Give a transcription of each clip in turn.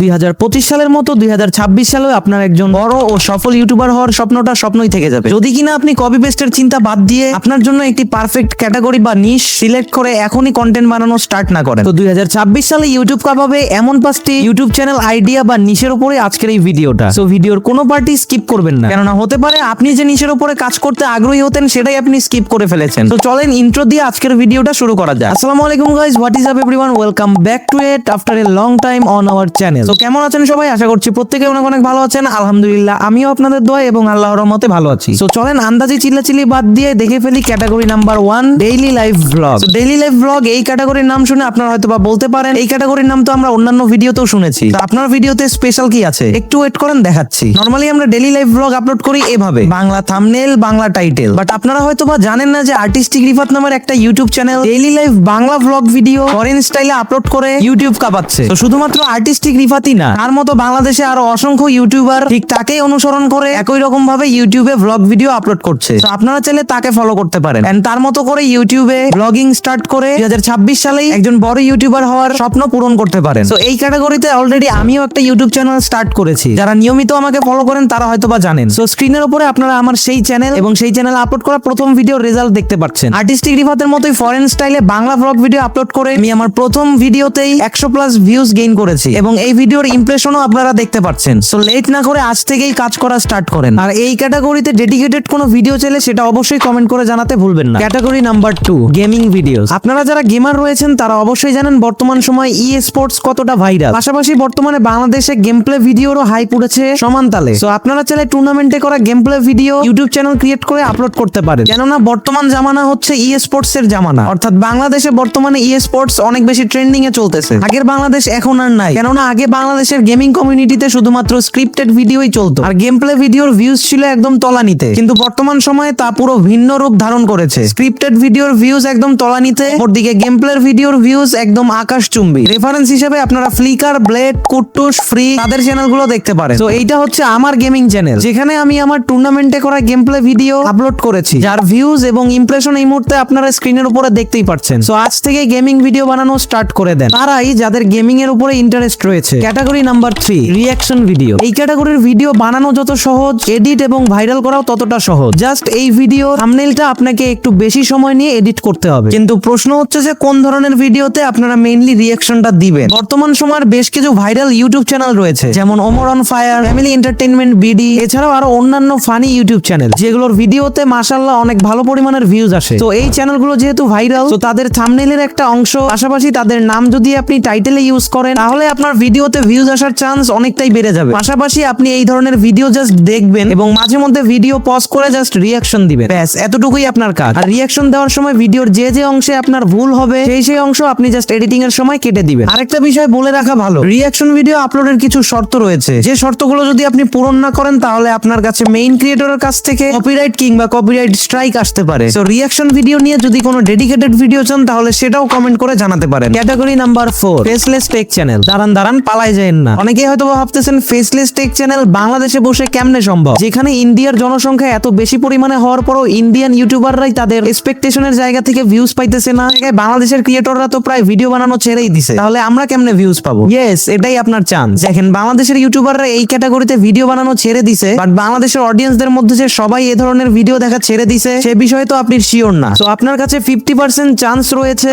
দুই হাজার পঁচিশ সালের মতো দুই সালেও আপনার একজন বড় ও সফল ইউটিউবার হওয়ার স্বপ্নটা স্বপ্নই থেকে যাবে। যদি কিনা আপনি কপি পেস্টের চিন্তা বাদ দিয়ে আপনার জন্য একটি পারফেক্ট ক্যাটাগরি বা নিশ সিলেক্ট করে এখনই কন্টেন্ট বানানো স্টার্ট না করেন। তো দুই হাজার ছাব্বিশ সালে ইউটিউব কাপাবে এমন পাঁচটি ইউটিউব চ্যানেল আইডিয়া বা নিশের উপরে আজকের এই ভিডিওটা। সো ভিডিওর কোনো পার্টি স্কিপ করবেন না। কেননা হতে পারে আপনি যে নিশের উপরে কাজ করতে আগ্রহী হতেন সেটাই আপনি স্কিপ করে ফেলেছেন। তো চলেন ইন্ট্রো দিয়ে আজকের ভিডিওটা শুরু করা যাক। আসসালামু আলাইকুম guys what is up everyone welcome back to it after a long time on our channel তো কেমন আছেন সবাই? আশা করছি প্রত্যেকে অনেক অনেক ভালো আছেন। আলহামদুলিল্লাহ, আমিও আপনাদের দোয়া এবং আল্লাহর রহমতে ভালো আছি। তো চলেন আন্দাজি চিল্লাচিল্লি বাদ দিয়ে দেখে ফেলি category number one daily life vlog daily life vlog এই ক্যাটাগরির নাম শুনে আপনারা হয়তো বা বলতে পারেন, এই ক্যাটাগরির নাম তো আমরা অন্যান্য ভিডিওতেও শুনেছি। আপনার ভিডিওতে স্পেশাল কি আছে? একটু ওয়েট করেন, দেখাচ্ছি। নর্মালি আমরা ডেইলি লাইফ ব্লগ আপলোড করি এভাবে। Bangla thumbnail Bangla title but আপনারা হয়তো বা জানেন না যে আর্টিস্টিক রিফাত নামের একটা YouTube channel daily life Bangla vlog video foreign স্টাইলে আপলোড করে ইউটিউব কাঁপাচ্ছে। তো শুধুমাত্র আর্টিস্টিক রিফাতই না। তার মতো বাংলাদেশে আরও অসংখ্য ইউটিউবার ঠিক তাকেই অনুসরণ করে একই রকম ভাবে ইউটিউবে ব্লগ ভিডিও আপলোড করছে। আপনারা চাইলে তাকে ফলো করতে পারেন। এন্ড তার মতো করে ইউটিউবে ব্লগিং স্টার্ট করে দুই সালেই একজন বড় ইউটিউবার হওয়ার স্বপ্ন পূরণ করতে পারেন। তো এই ক্যাটাগরিতে অলরেডি আমিও একটা ইউটিউব চ্যানেল স্টার্ট করেছি। যারা নিয়মিত আমাকে ফলো করেন, তারা হয়তো বা জানেন সো স্ক্রিনের উপরে আপনারা আমার সেই চ্যানেল এবং সেই চ্যানেল আপলোড করা প্রথম ভিডিও রেজাল্ট দেখতে পাচ্ছেন। আর্টিস্টিক রিফাতের মতোই ফরেন স্টাইলে বাংলা ব্লগ ভিডিও আপলোড করে আমি আমার প্রথম ভিডিওতেই একশো প্লাস ভিউজ গেইন করেছি। এবং এই ভিডিওর ইমপ্রেশনও আপনারা দেখতে পাচ্ছেন। সো লেট না করে আজ থেকেই কাজ করা স্টার্ট করেন। আর এই ক্যাটাগরিতে ডেডিকেটেড কোনো ভিডিও চাইলে সেটা অবশ্যই কমেন্ট করে জানাতে ভুলবেন না। Category number two gaming video আপনারা যারা গেমার রয়েছেন, তারা অবশ্যই জানেন বর্তমান সময় ই স্পোর্টস কতটা ভাইরাল পাশাপাশি বর্তমানে বাংলাদেশে গেম প্লে ভিডিওরও হাইপ উঠেছে সমান তালে। সো আপনারা চাইলে টুর্নামেন্টে করা gameplay video YouTube channel create করে আপলোড করতে পারেন। কেননা, বর্তমান জামানা হচ্ছে ই স্পোর্টস এর জামানা। অর্থাৎ বাংলাদেশে বর্তমানে ই স্পোর্টস অনেক বেশি ট্রেন্ডিং এ চলতেছে। আগের বাংলাদেশ এখন আর নাই। কেননা, আগে বাংলাদেশের গেমিং কমিউনিটিতে শুধুমাত্র স্ক্রিপ্টেড ভিডিওই চলতো। আর গেম প্লে ভিডিওর ভিউজ ছিল একদম তলানিতে। কিন্তু বর্তমান সময়ে তা পুরো ভিন্ন রূপ ধারণ করেছে। স্ক্রিপ্টেড ভিডিওর ভিউজ একদম তলানিতে, অপরদিকে গেম প্লের ভিডিওর ভিউজ একদম আকাশচুম্বী। রেফারেন্স হিসেবে আপনারা ফ্লিকার ব্লেড কুট্টুস ফ্রি তাদের চ্যানেলগুলো দেখতে পারেন। তো এইটা হচ্ছে আমার গেমিং চ্যানেল যেখানে আমি আমার টুর্নামেন্টে করা গেম প্লে ভিডিও আপলোড করেছি। যার ভিউজ এবং ইমপ্রেশন এই মুহূর্তে আপনারা স্ক্রিনের উপরে দেখতেই পাচ্ছেন সো আজ থেকে গেমিং ভিডিও বানানো স্টার্ট করে দেন। তারাই যাদের গেমিং এর উপরে ইন্টারেস্ট রয়েছে। Category number three reaction video এই ক্যাটাগরির ভিডিও বানানো যত সহজ এডিট এবং ভাইরাল করাও ততটা সহজ। জাস্ট এই ভিডিও থাম্বনেলটা আপনাকে একটু বেশি সময় নিয়ে এডিট করতে হবে। কিন্তু প্রশ্ন হচ্ছে যে, কোন ধরনের ভিডিওতে আপনারা মেইনলি রিয়াকশনটা দিবেন? বর্তমান সময়ের বেশ কিছু ভাইরাল ইউটিউব চ্যানেল রয়েছে, যেমন Omar on fire family entertainment BD এছাড়াও আরও অন্যান্য ফানি ইউটিউব চ্যানেল যেগুলোর ভিডিওতে মাশাল্লাহ অনেক ভালো পরিমাণের ভিউজ আসে। তো এই চ্যানেলগুলো যেহেতু ভাইরাল তো তাদের থাম্বনেলের একটা অংশ, পাশাপাশি তাদের নাম যদি আপনি টাইটেলে ইউজ করেন, তাহলে আপনার ভিডিওতে ভিউজ আসার চান্স অনেকটাই বেড়ে যাবে। পাশাপাশি আপনি এই ধরনের ভিডিও জাস্ট দেখবেন এবং মাঝে মধ্যে ভিডিও পজ করে জাস্ট রিয়াকশন দিবেন। ব্যাস, এতটুকুই আপনার কাজ। আর রিয়াকশন দেওয়ার সময় ভিডিওর যে যে অংশে আপনার ভুল হবে, সেই সেই অংশ আপনি জাস্ট এডিটিং এর সময় কেটে দিবেন। আরেকটা বিষয় বলে রাখা ভালো। রিয়াকশন ভিডিও আপলোডের কিছু শর্ত রয়েছে। যে শর্তগুলো যদি আপনি পূরণ না করেন, তাহলে আপনার কাছে মেইন ক্রিয়েটরের কাছ থেকে কপিরাইট কিংবা কপিরাইট স্ট্রাইক আসতে পারে। তো রিয়াকশন ভিডিও নিয়ে যদি কোনো ডেডিকেটেড ভিডিও চান, তাহলে সেটাও কমেন্ট করে জানাতে পারেন। Category number four faceless tech channel দাঁড়ান দাঁড়ান পালাই যায় না। অনেকেই হয়তো ভাবতেছেন ফেসলেস টেক চ্যানেল বাংলাদেশে বসে কেমনে সম্ভব? যেখানে ইন্ডিয়ার জনসংখ্যা এত বেশি পরিমাণে হওয়ার পরও ইন্ডিয়ান ইউটিউবাররাই তাদের এক্সপেকটেশনের জায়গা থেকে ভিউজ পাইতেছে না। বাংলাদেশের ক্রিয়েটররা তো প্রায় ভিডিও বানানো ছেড়েই দিছে। তাহলে আমরা কেমনে ভিউজ পাবো? ইয়েস এটাই আপনার চান্স দেখেন, বাংলাদেশের ইউটিউবাররা এই ক্যাটাগরিতে ভিডিও বানানো ছেড়ে দিছে বাট বাংলাদেশের অডিয়েন্সদের মধ্যে যে সবাই এ ধরনের ভিডিও দেখা ছেড়ে দিছে, সে বিষয়ে তো আপনি শিওর না। তো আপনার কাছে ফিফটি পার্সেন্ট চান্স রয়েছে।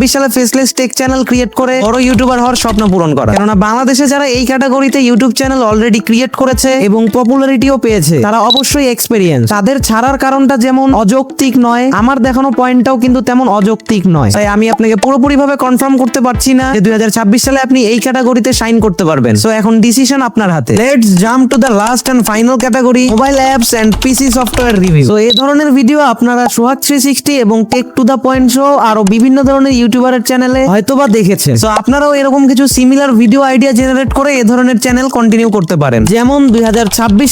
দুই সালে ফেসলেস টেক চ্যানেল ক্রিয়েট করে বড় ইউটিউবার হওয়ার স্বপ্ন পূরণ করা কেননা বাংলাদেশে যারা এই ক্যাটাগরিতে ইউটিউব চ্যানেল অলরেডি ক্রিয়েট করেছে এবং পপুলারিটিও পেয়েছে, তারা অবশ্যই এক্সপেরিয়েন্স তাদের ছাড়ার কারণটা যেমন অযৌক্তিক নয়, আমার দেখানো পয়েন্টটাও কিন্তু তেমন অযৌক্তিক নয়। তাই আমি আপনাকে পুরোপুরি ভাবে কনফার্ম করতে পারছি না যে দু হাজার ছাব্বিশ সালে আপনি এই ক্যাটাগরিতে সাইন করতে পারবেন। সো এখন ডিসিশন আপনার হাতে। Let's jump to the last and final category mobile apps and PC software review তো এই ধরনের ভিডিও আপনারা সোহাগ থ্রি সিক্সটি এবং টেক টু দ্য পয়েন্ট সহ আরও বিভিন্ন ধরনের ইউটিউবারের চ্যানেলে হয়তোবা দেখেছেন। তো আপনারাও এরকম কিছু সিমিলার ভিডিও আইডিয়া জেনারেট করে এই ধরনের চ্যানেল কন্টিনিউ করতে পারেন। যেমন দুই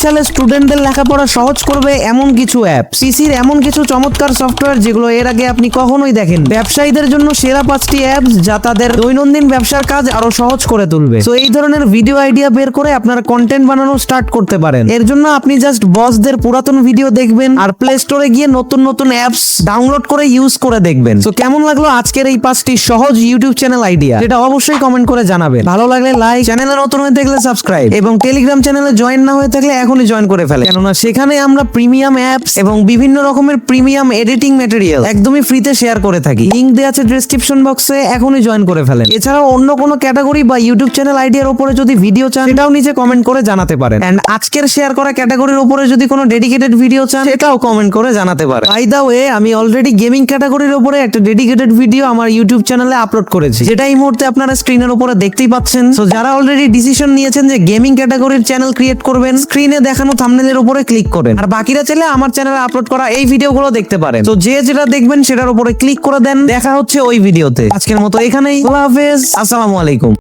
সালে স্টুডেন্টদের লেখাপড়া সহজ করবে এমন কিছু অ্যাপ সিসির এমন কিছু চমৎকার সফটওয়্যার যেগুলো এর আগে আপনি কখনোই দেখেন ব্যবসায়ীদের জন্য সেরা পাঁচটি অ্যাপস যা তাদের দৈনন্দিন ব্যবসার কাজ আরও সহজ করে তুলবে। তো এই ধরনের ভিডিও আইডিয়া বের করে আপনার কন্টেন্ট বানানো স্টার্ট করতে পারেন। এর জন্য আপনি জাস্ট বসদের পুরাতন ভিডিও দেখবেন আর প্লে স্টোরে গিয়ে নতুন নতুন অ্যাপস ডাউনলোড করে ইউজ করে দেখবেন। তো কেমন লাগল আজকের এই পাঁচটি সহজ ইউটিউব চ্যানেল আইডিয়া যেটা অবশ্যই কমেন্ট করে জানাবেন। ভালো লাগলে থাকলে লাইক চ্যানেলে নতুন হয়ে থাকলে সাবস্ক্রাইব এবং টেলিগ্রাম চ্যানেলে জয়েন না হয়ে থাকলে এখনই জয়েন করে ফেলে। কেননা সেখানে আমরা প্রিমিয়াম অ্যাপস এবং বিভিন্ন রকমের প্রিমিয়াম এডিটিং ম্যাটেরিয়াল একদমই ফ্রিতে শেয়ার করে থাকি। লিংক দেওয়া আছে ডেসক্রিপশন বক্সে এখনই জয়েন করে ফেলেন। এছাড়াও অন্য কোনো ক্যাটাগরি বা ইউটিউব চ্যানেল আইডিয়ার উপরে যদি ভিডিও চান, সেটাও নিচে কমেন্ট করে জানাতে পারেন। এন্ড আজকের শেয়ার করা ক্যাটাগরির উপরে যদি কোনো ডেডিকেটেড ভিডিও চান, সেটাও কমেন্ট করে জানাতে পারেন। বাই দা ওয়ে আমি অলরেডি গেমিং ক্যাটাগরির উপরে একটা ডেডিকেটেড ভিডিও আমার ইউটিউব চ্যানেলে আপলোড করেছি। যেটা এই মুহূর্তে আপনারা স্ক্রিনের উপরে দেখতেই পাচ্ছেন। সো যারা অলরেডি ডিসিশন নিয়েছেন যে গেমিং ক্যাটাগরির চ্যানেল ক্রিয়েট করবেন স্ক্রিনে দেখানো থাম্বনেলের উপরে ক্লিক করেন আর বাকিরা চাইলে আমার চ্যানেলে আপলোড করা এই ভিডিওগুলো দেখতে পারেন। তো যে যেটা দেখবেন সেটার উপরে ক্লিক করে দেন। দেখা হচ্ছে ওই ভিডিওতে আজকের মতো এখানেই। আল্লাহ হাফেজ। আসসালামু আলাইকুম।